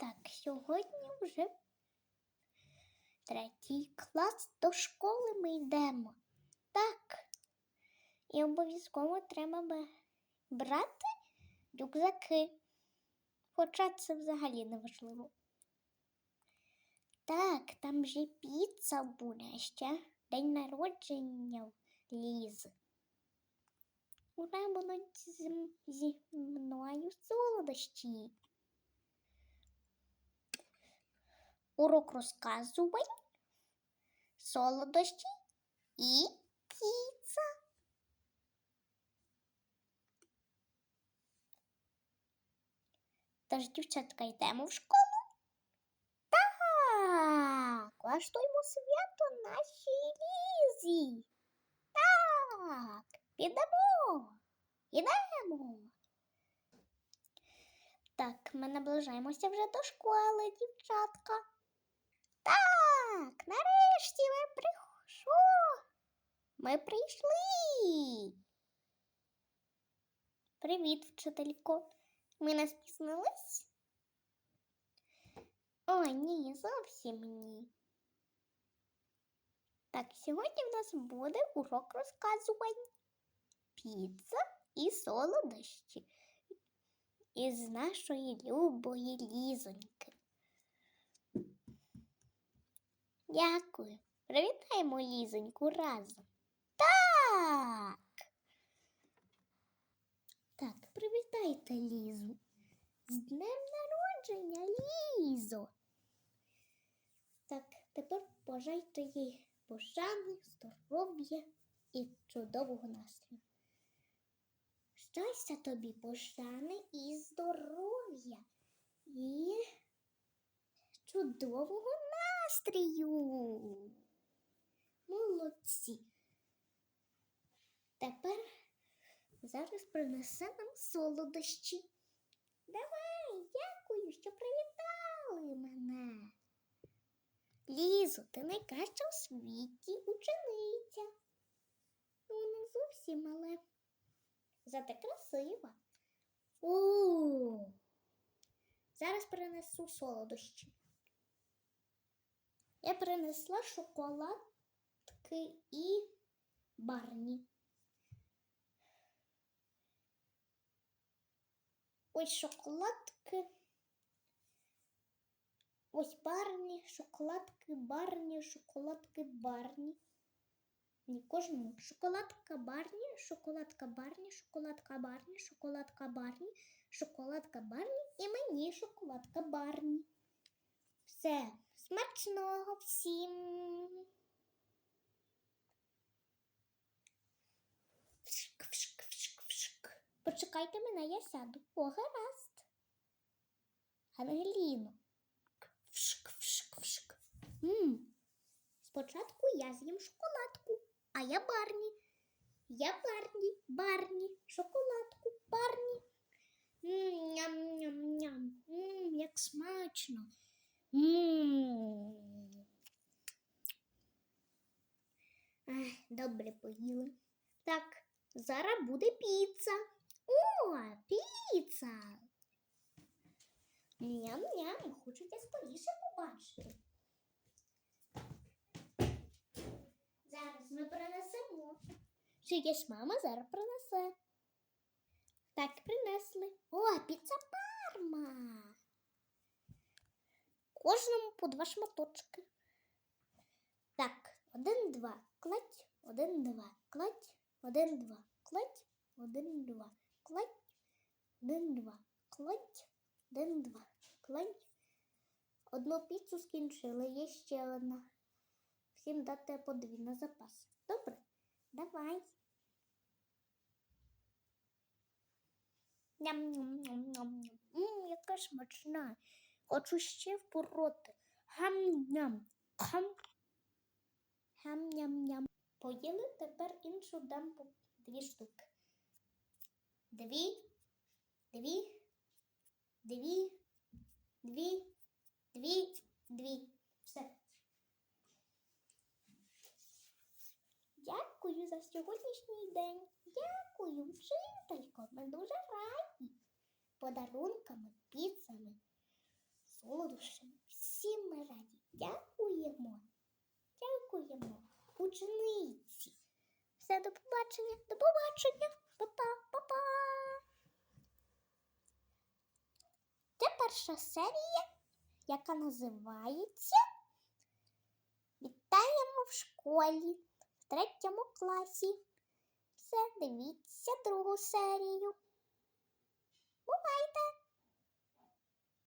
Так, сьогодні вже третій клас до школи ми йдемо. Так. І обов'язково треба брати рюкзаки. Хоча це взагалі не важливо. Так, там же піца буде ще день народження Лізи. Уже будуть зі мною солодощі. Урок розказувань, солодощі і піца. Тож, дівчатка, йдемо в школу. Так, влаштуємо свято нашій лізі. Так, підемо. Ідемо. Так, ми наближаємося вже до школи, дівчатка. Так, нарешті ми прийшли. Ми прийшли. Привіт, вчителько. Ми не спізнились? О, ні, зовсім ні. Так, сьогодні в нас буде урок розказувань. Піца і солодощі із нашої любої лізоньки. Дякую. Привітаємо лізоньку разом. Так. Так, привітайте Лізу. З днем народження, Лізо. Так, тепер бажайте їй пошани, здоров'я і чудового настрою. Щастя тобі, пошани і здоров'я і чудового настрію. Молодці. Тепер зараз принесе нам солодощі. Давай, дякую, що привітали мене. Лізо, ти найкраща у світі учениця. Ну, не зовсім, але зате красива. О, зараз принесу солодощі. Я принесла шоколадки і барні. Ось шоколадки. Ось барні, шоколадки, барні, шоколадки, барні. Не кожному. Шоколадка барні, шоколадка барні, шоколадка барні, шоколадка барні, шоколадка барні і мені шоколадка барні. Все, смачного всім. Вшк, вшк, вшк, вшк. Почекайте мене, я сяду. О, гаразд. Ангеліно. Вшк, вшк, вшк. М. Спочатку я з'їм шоколадку, а я барні. Я барні, барні, шоколадку, барні. Ням-ням-ням. Як смачно. Добре поїли. Так, зараз буде піца. О, піца. Ням-ням, хочете скоріше побачити. Зараз ми принесемо. Чиясь мама зараз принесе. Так, принесли. О, піца парма. Кожному по два шматочки. Так, один, два, кладь, один, два, кладь, один, два, кладь, один, два, кладь, один, два, кладь, один, два, кладь. Одну піцу скінчили, є ще одна. Всім дати по дві на запас. Добре? Давай. Ням-ням-ням-ням-ням. Мм, яка смачна. Хочу ще впороти. Гам-ням. Хам. Гам-ням-ням. Поїли тепер іншу дам по дві штуки. Дві, дві, дві, дві, дві, дві. Все. Дякую за сьогоднішній день. Дякую, вчителько. Ми дуже раді. Подарунками, піцами, солодощами. дуже. Всі ми раді. Дякуємо. Дякуємо. Учениці. Все, до побачення. До побачення. Па-па, па-па. Це перша серія, яка називається Вітаємо в школі в третьому класі. Все, дивіться другу серію. Бувайте!